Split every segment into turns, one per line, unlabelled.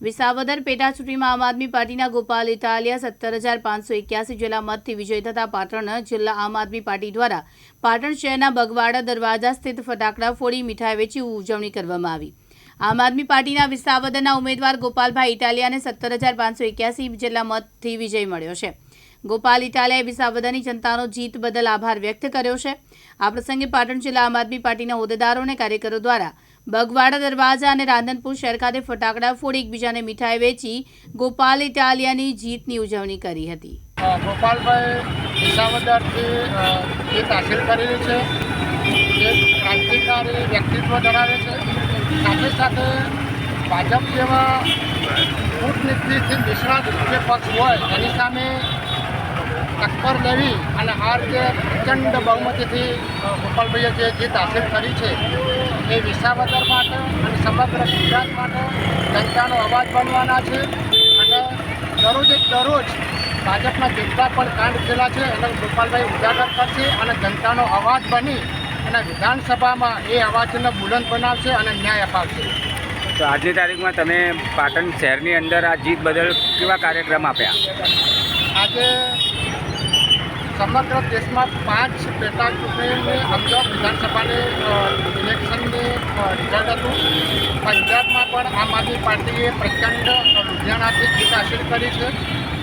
વિસાવદર પેટા ચૂંટણીમાં આમ આદમી પાર્ટીના ગોપાલ ઇટાલિયા સત્તર હજાર પાંચસો એક્યાસી જેટલા મતથી વિજય થતા પાટણ જિલ્લા આમ આદમી પાર્ટી દ્વારા પાટણ શહેરના બગવાડા દરવાજા સ્થિત ફટાકડા ફોડી મીઠાઈ વેચી ઉજવણી કરવામાં આવી. આમ આદમી પાર્ટીના વિસાવદરના ઉમેદવાર ગોપાલભાઈ ઇટાલિયાને સત્તર હજાર પાંચસો એક્યાસી જેટલા મતથી વિજય મળ્યો છે. ગોપાલ ઇટાલિયાએ વિસાવદરની જનતાનો જીત બદલ આભાર વ્યક્ત કર્યો છે. આ પ્રસંગે પાટણ જિલ્લા આમ આદમી પાર્ટીના હોદ્દેદારો અને કાર્યકરો દ્વારા બગવાડા દરવાજા અને રાંધનપુર શહેર ખાતે ફટાકડા ફોડી એકબીજાને મીઠાઈ વેચી ગોપાલ ઇટાલિયાની જીતની ઉજવણી કરી હતી.
ગોપાલભાઈ વિસાવદરથી જીત હાસિલ કરેલી છે. એક ક્રાંતિકારી વ્યક્તિત્વ ધરાવે છે. સાથે સાથે ભાજપ જેવા કૂટનીતિથી નિષ્ણાત જે પક્ષ હોય, એની સામે ટક્કર લેવી અને હાર જે પ્રચંડ બહુમતીથી ગોપાલભાઈએ જે જીત હાસિલ કરી છે એ વિસાવદર માટે અને સમગ્ર ગુજરાત માટે જનતાનો અવાજ બનવાના છે. અને દરરોજ એક દરરોજ ભાજપના જેટલા પણ કાંડ થયેલા છે એને ગોપાલભાઈ ઉજાગર કરશે અને જનતાનો અવાજ બની અને વિધાનસભામાં એ અવાજને બુલંદ બનાવશે અને ન્યાય અપાવશે.
તો આજની તારીખમાં તમે પાટણ શહેરની અંદર આ જીત બદલ કેવા કાર્યક્રમ આપ્યા?
આજે સમગ્ર દેશમાં પાંચ પેટા ચૂંટણીની અંદર વિધાનસભાની ઇલેક્શનની રિઝલ્ટ હતું. પંજાબમાં પણ આમ આદમી પાર્ટીએ પ્રચંડ લુધિયાણાથી જીત હાસિલ કરી છે.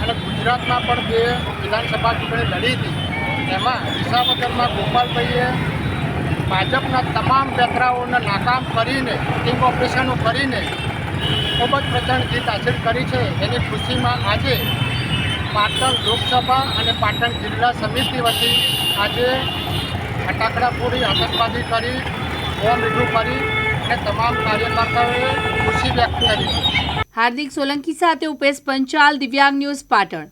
અને ગુજરાતમાં પણ બે વિધાનસભા ચૂંટણી લડી હતી. એમાં વિસાવદરમાં ગોપાલભાઈએ ભાજપના તમામ પેતરાઓને નાકામ કરીને ટીમ ઓપરેશનો કરીને ખૂબ જ પ્રચંડ જીત હાસિલ કરી છે. એની ખુશીમાં આજે પાટણ લોકસભા અને પાટણ જિલ્લા સમિતિ વતી આજે ફટાકડા ફોડી આતંકવાદી કરી, બોમ્બ રજૂ કરી અને તમામ કાર્યકર્તાઓએ ખુશી વ્યક્ત કરી.
હાર્દિક સોલંકી સાથે ઉપેશ પંચાલ, દિવ્યાંગ ન્યૂઝ પાટણ.